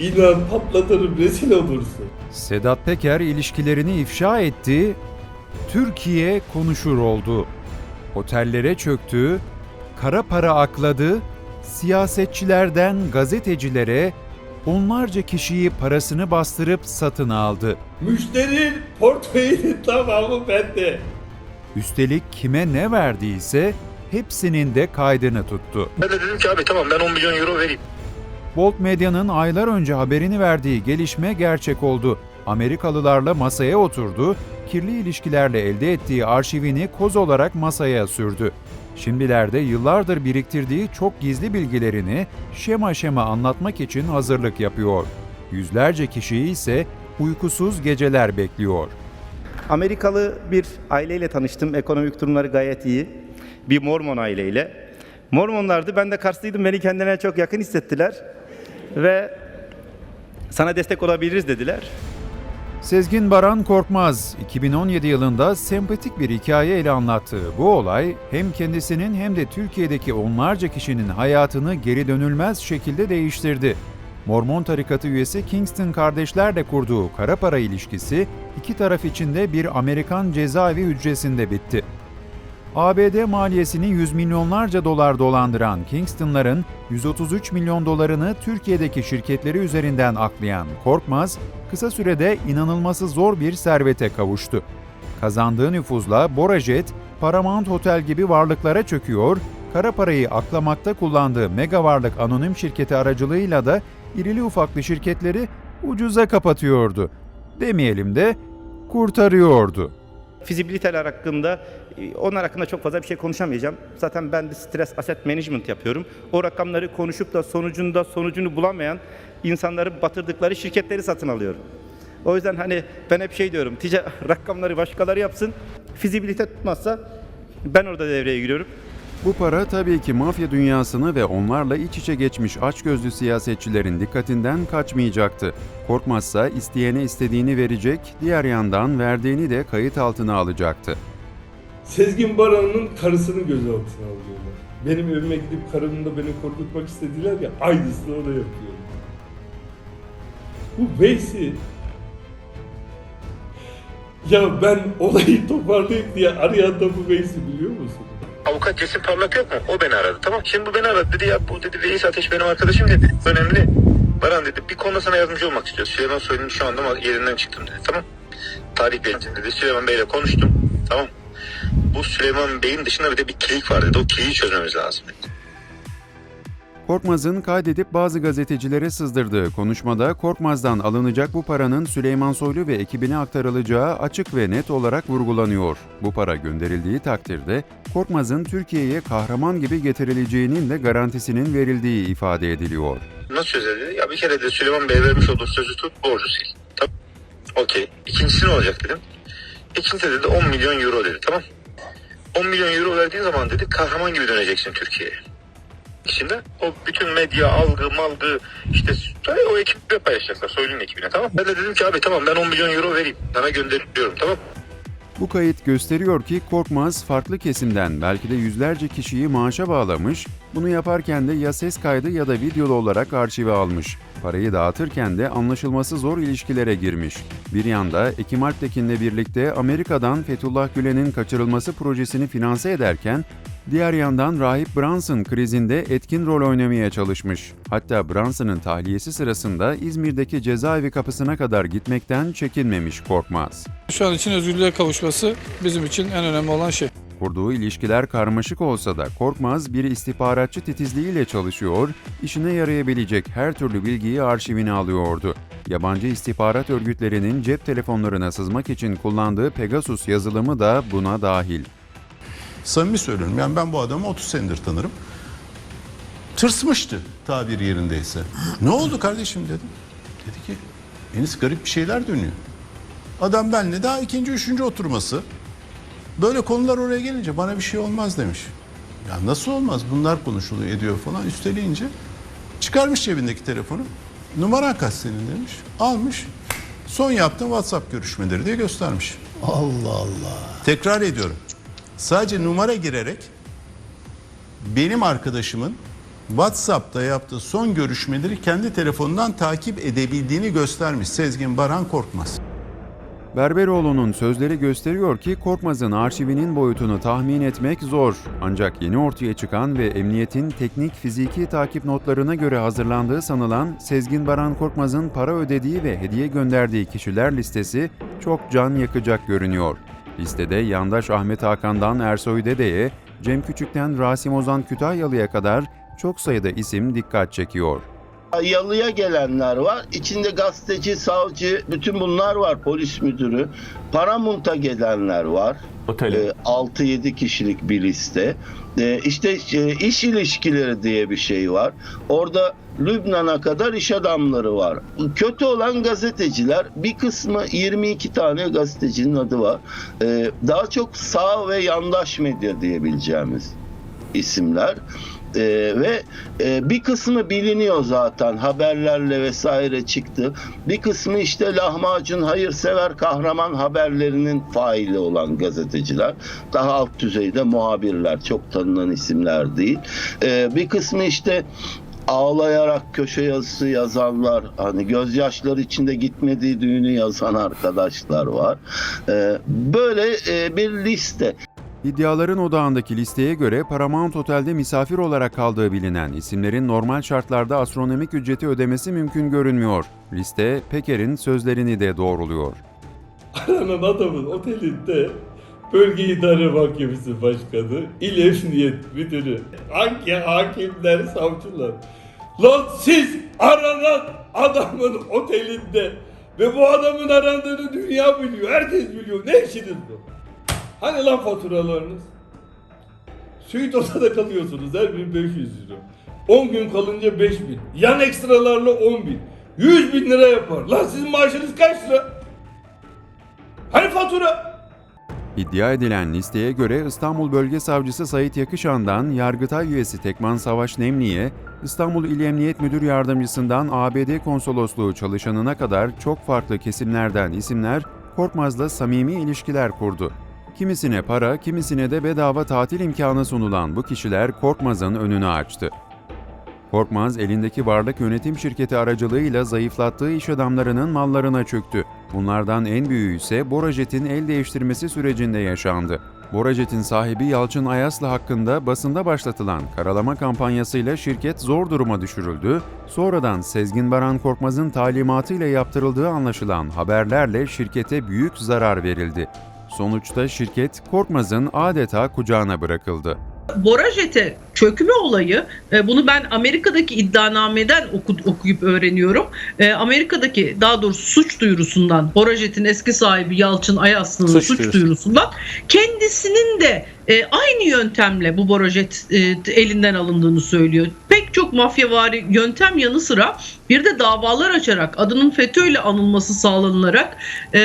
İnan patlatırım rezil olursun. Sedat Peker ilişkilerini ifşa etti, Türkiye konuşur oldu. Otellere çöktü, kara para akladı, siyasetçilerden gazetecilere onlarca kişiyi parasını bastırıp satın aldı. Müşterinin portföyünün tamamı bende. Üstelik kime ne verdiyse hepsinin de kaydını tuttu. Ben de dedim ki abi tamam ben 10 milyon euro vereyim. Bolt Medya'nın aylar önce haberini verdiği gelişme gerçek oldu. Amerikalılarla masaya oturdu, kirli ilişkilerle elde ettiği arşivini koz olarak masaya sürdü. Şimdilerde yıllardır biriktirdiği çok gizli bilgilerini şema şema anlatmak için hazırlık yapıyor. Yüzlerce kişiyi ise uykusuz geceler bekliyor. Amerikalı bir aileyle tanıştım. Ekonomik durumları gayet iyi. Bir Mormon aileyle. Mormonlardı. Ben de Karslıydım. Beni kendilerine çok yakın hissettiler. Ve sana destek olabiliriz dediler. Sezgin Baran Korkmaz, 2017 yılında sempatik bir hikaye ile anlattığı bu olay hem kendisinin hem de Türkiye'deki onlarca kişinin hayatını geri dönülmez şekilde değiştirdi. Mormon tarikatı üyesi Kingston kardeşlerle kurduğu kara para ilişkisi iki taraf için de bir Amerikan cezaevi hücresinde bitti. ABD maliyesini yüz milyonlarca dolar dolandıran Kingston'ların 133 milyon dolarını Türkiye'deki şirketleri üzerinden aklayan Korkmaz, kısa sürede inanılması zor bir servete kavuştu. Kazandığı nüfuzla Borajet, Paramount Hotel gibi varlıklara çöküyor, kara parayı aklamakta kullandığı mega varlık anonim şirketi aracılığıyla da irili ufaklı şirketleri ucuza kapatıyordu. Demeyelim de kurtarıyordu. Fizibiliteler hakkında, e, onlar hakkında çok fazla bir şey konuşamayacağım. Zaten ben de stres asset management yapıyorum. O rakamları konuşup da sonucunda sonucunu bulamayan insanları batırdıkları şirketleri satın alıyorum. O yüzden hani ben hep şey diyorum, tica rakamları başkaları yapsın, fizibilite tutmazsa ben orada devreye giriyorum. Bu para tabii ki mafya dünyasını ve onlarla iç içe geçmiş açgözlü siyasetçilerin dikkatinden kaçmayacaktı. Korkmazsa isteyene istediğini verecek, diğer yandan verdiğini de kayıt altına alacaktı. Sezgin Baran'ın karısını gözaltına alıyorlar. Benim evime gidip karımla beni korkutmak istediler ya aynısını o da yapıyor. Bu Veysi ya ben olayı toparlayayım diye arayan da bu Veysi biliyor musun? Avukat Cesim Parlak yok mu? O beni aradı. Tamam şimdi bu beni aradı dedi ya bu dedi Veys Ateş benim arkadaşım dedi. Önemli. Baran dedi bir konuda sana yardımcı olmak istiyor. Süleyman Soylu'nun şu anda yerinden çıktım dedi. Tamam. Tarih Bey'in dedi. Süleyman Bey'le konuştum. Tamam. Bu Süleyman Bey'in dışında bir de bir kilik var dedi. O kiliği çözmemiz lazım dedi. Korkmaz'ın kaydedip bazı gazetecilere sızdırdığı konuşmada Korkmaz'dan alınacak bu paranın Süleyman Soylu ve ekibine aktarılacağı açık ve net olarak vurgulanıyor. Bu para gönderildiği takdirde Korkmaz'ın Türkiye'ye kahraman gibi getirileceğinin de garantisinin verildiği ifade ediliyor. Nasıl çözer dedi. Ya bir kere de Süleyman Bey'e vermiş olduğu sözü tut borcu sil. Tamam. Okey. İkincisi ne olacak dedim. İkincisi dedi 10 milyon euro dedi. Tamam. 10 milyon euro verdiğin zaman dedi kahraman gibi döneceksin Türkiye'ye. İçinde o bütün medya, algı, malgı işte o ekiple paylaşacaklar. Soylu'nun ekibine tamam. Ben de dedim ki abi tamam ben 10 milyon euro vereyim. Sana gönderiyorum tamam. Bu kayıt gösteriyor ki Korkmaz farklı kesimden belki de yüzlerce kişiyi maaşa bağlamış, bunu yaparken de ya ses kaydı ya da videolu olarak arşive almış. Parayı dağıtırken de anlaşılması zor ilişkilere girmiş. Bir yanda Ekim Alptekin'le birlikte Amerika'dan Fethullah Gülen'in kaçırılması projesini finanse ederken, diğer yandan Rahip Brunson krizinde etkin rol oynamaya çalışmış. Hatta Brunson'ın tahliyesi sırasında İzmir'deki cezaevi kapısına kadar gitmekten çekinmemiş Korkmaz. Şu an için özgürlüğe kavuşması bizim için en önemli olan şey. Kurduğu ilişkiler karmaşık olsa da Korkmaz bir istihbaratçı titizliğiyle çalışıyor, işine yarayabilecek her türlü bilgiyi arşivine alıyordu. Yabancı istihbarat örgütlerinin cep telefonlarına sızmak için kullandığı Pegasus yazılımı da buna dahil. Samimi söylüyorum. Yani ben bu adamı 30 senedir tanırım. Tırsmıştı tabir yerindeyse. ne oldu kardeşim dedim. Dedi ki Enis garip bir şeyler dönüyor. Adam benle daha ikinci, üçüncü oturması. Böyle konular oraya gelince bana bir şey olmaz demiş. Ya nasıl olmaz? Bunlar konuşuluyor, ediyor falan. Üsteleyince çıkarmış cebindeki telefonu. Numaran kaç senin demiş. Almış. Son yaptığım WhatsApp görüşmeleri diye göstermiş. Allah Allah. Tekrar ediyorum. Sadece numara girerek benim arkadaşımın WhatsApp'ta yaptığı son görüşmeleri kendi telefonundan takip edebildiğini göstermiş Sezgin Baran Korkmaz. Berberoğlu'nun sözleri gösteriyor ki Korkmaz'ın arşivinin boyutunu tahmin etmek zor. Ancak yeni ortaya çıkan ve emniyetin teknik fiziki takip notlarına göre hazırlandığı sanılan Sezgin Baran Korkmaz'ın para ödediği ve hediye gönderdiği kişiler listesi çok can yakacak görünüyor. Listede yandaş Ahmet Hakan'dan Ersoy Dede'ye, Cem Küçük'ten Rasim Ozan Kütahyalı'ya kadar çok sayıda isim dikkat çekiyor. Yalıya gelenler var. İçinde gazeteci, savcı, bütün bunlar var. Polis müdürü. Paramount'a gelenler var. Otele. Ee, 6-7 kişilik bir liste. Ee, işte e, iş ilişkileri diye bir şey var. Orada Lübnan'a kadar iş adamları var. Kötü olan gazeteciler bir kısmı 22 tane gazetecinin adı var. Ee, daha çok sağ ve yandaş medya diyebileceğimiz isimler. Ee, ve e, bir kısmı biliniyor zaten haberlerle vesaire çıktı. Bir kısmı işte lahmacun hayırsever kahraman haberlerinin faili olan gazeteciler. Daha alt düzeyde muhabirler çok tanınan isimler değil. Ee, bir kısmı işte ağlayarak köşe yazısı yazanlar, hani gözyaşları içinde gitmediği düğünü yazan arkadaşlar var. Ee, böyle e, bir liste. İddiaların odağındaki listeye göre Paramount Otel'de misafir olarak kaldığı bilinen isimlerin normal şartlarda astronomik ücreti ödemesi mümkün görünmüyor. Liste Peker'in sözlerini de doğruluyor. Aranan adamın otelinde Bölge İdare Mahkemesi Başkanı, İl Emniyet Müdürü, hangi hakimler, savcılar. Lan siz aranan adamın otelinde ve bu adamın arandığını dünya biliyor, herkes biliyor. Ne işiniz bu? Hani lan faturalarınız? Suite odada kalıyorsunuz her bir 500 lira. 10 gün kalınca 5000. Yan ekstralarla 10 bin. 100 bin lira yapar. Lan sizin maaşınız kaç lira? Hani fatura? İddia edilen listeye göre İstanbul Bölge Savcısı Sayit Yakışan'dan Yargıtay üyesi Tekman Savaş Nemli'ye, İstanbul İl Emniyet Müdür Yardımcısından ABD Konsolosluğu çalışanına kadar çok farklı kesimlerden isimler Korkmaz'la samimi ilişkiler kurdu. Kimisine para, kimisine de bedava tatil imkanı sunulan bu kişiler Korkmaz'ın önünü açtı. Korkmaz elindeki bardak yönetim şirketi aracılığıyla zayıflattığı iş adamlarının mallarına çöktü. Bunlardan en büyüğü ise Borajet'in el değiştirmesi sürecinde yaşandı. Borajet'in sahibi Yalçın Ayaslı hakkında basında başlatılan karalama kampanyasıyla şirket zor duruma düşürüldü. Sonradan Sezgin Baran Korkmaz'ın talimatıyla yaptırıldığı anlaşılan haberlerle şirkete büyük zarar verildi. Sonuçta şirket Korkmaz'ın adeta kucağına bırakıldı. Borajet'e çökme olayı, e, bunu ben Amerika'daki iddianameden oku, okuyup öğreniyorum. E, Amerika'daki daha doğrusu suç duyurusundan, Borajet'in eski sahibi Yalçın Ayaslı'nın Suç suç, duyurusu. duyurusundan kendisinin de e, aynı yöntemle bu Borajet e, elinden alındığını söylüyor. Pek çok mafyavari yöntem yanı sıra bir de davalar açarak adının FETÖ'yle anılması sağlanılarak e,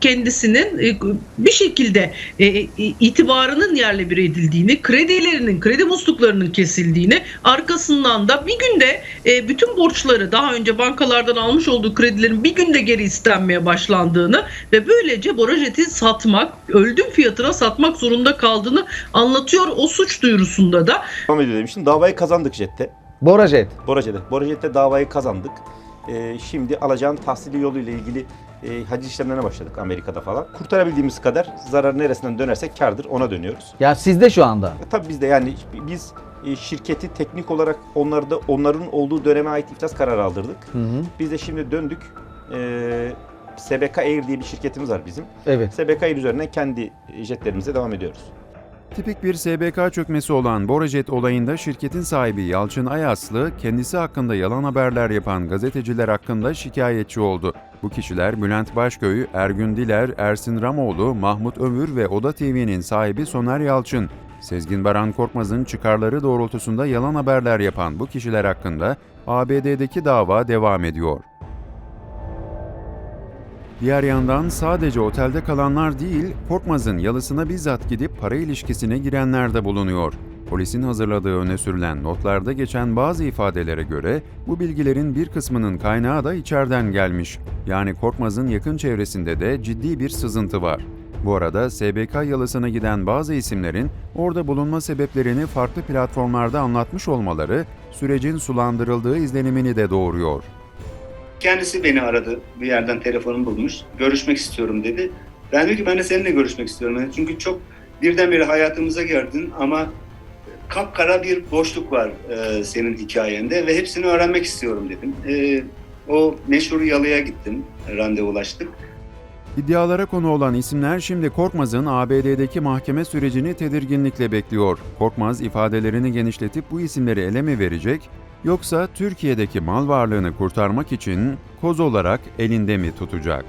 kendisinin e, bir şekilde e, e, itibarının yerle bir edildiğini, kredilerinin, kredi musluklarının kesildiğini, arkasından da bir günde e, bütün borçları daha önce bankalardan almış olduğu kredilerin bir günde geri istenmeye başlandığını ve böylece Borajet'i satmak, öldüm fiyatına satmak zorunda kaldığını anlatıyor o suç duyurusunda da. Devam ediyor demiştim. Davayı kazandık Jet'te. Borajet. Borajet'te. Borajet'te davayı kazandık. Ee, şimdi alacağın tahsili yoluyla ilgili e, haciz işlemlerine başladık Amerika'da falan. Kurtarabildiğimiz kadar zarar neresinden dönersek kardır ona dönüyoruz. Ya sizde şu anda. E, tabii biz de yani biz e, şirketi teknik olarak onları da onların olduğu döneme ait iflas kararı aldırdık. Hı hı. Biz de şimdi döndük. E, SBK Air diye bir şirketimiz var bizim. Evet. SBK Air üzerinden kendi jetlerimize devam ediyoruz. Tipik bir SBK çökmesi olan Borajet olayında şirketin sahibi Yalçın Ayaslı, kendisi hakkında yalan haberler yapan gazeteciler hakkında şikayetçi oldu. Bu kişiler Bülent Başköy, Ergün Diler, Ersin Ramoğlu, Mahmut Övür ve Oda TV'nin sahibi Soner Yalçın. Sezgin Baran Korkmaz'ın çıkarları doğrultusunda yalan haberler yapan bu kişiler hakkında ABD'deki dava devam ediyor. Diğer yandan sadece otelde kalanlar değil, Korkmaz'ın yalısına bizzat gidip para ilişkisine girenler de bulunuyor. Polisin hazırladığı öne sürülen notlarda geçen bazı ifadelere göre bu bilgilerin bir kısmının kaynağı da içeriden gelmiş. Yani Korkmaz'ın yakın çevresinde de ciddi bir sızıntı var. Bu arada SBK yalısına giden bazı isimlerin orada bulunma sebeplerini farklı platformlarda anlatmış olmaları sürecin sulandırıldığı izlenimini de doğuruyor. Kendisi beni aradı. Bir yerden telefonum bulmuş. Görüşmek istiyorum dedi. Ben dedim ki ben de seninle görüşmek istiyorum. Yani Çünkü çok birdenbire hayatımıza girdin ama kapkara bir boşluk var e, senin hikayende ve hepsini öğrenmek istiyorum dedim. E, o meşhur yalıya gittim. Randevulaştık. İddialara konu olan isimler şimdi Korkmaz'ın ABD'deki mahkeme sürecini tedirginlikle bekliyor. Korkmaz ifadelerini genişletip bu isimleri ele mi verecek yoksa Türkiye'deki mal varlığını kurtarmak için koz olarak elinde mi tutacak?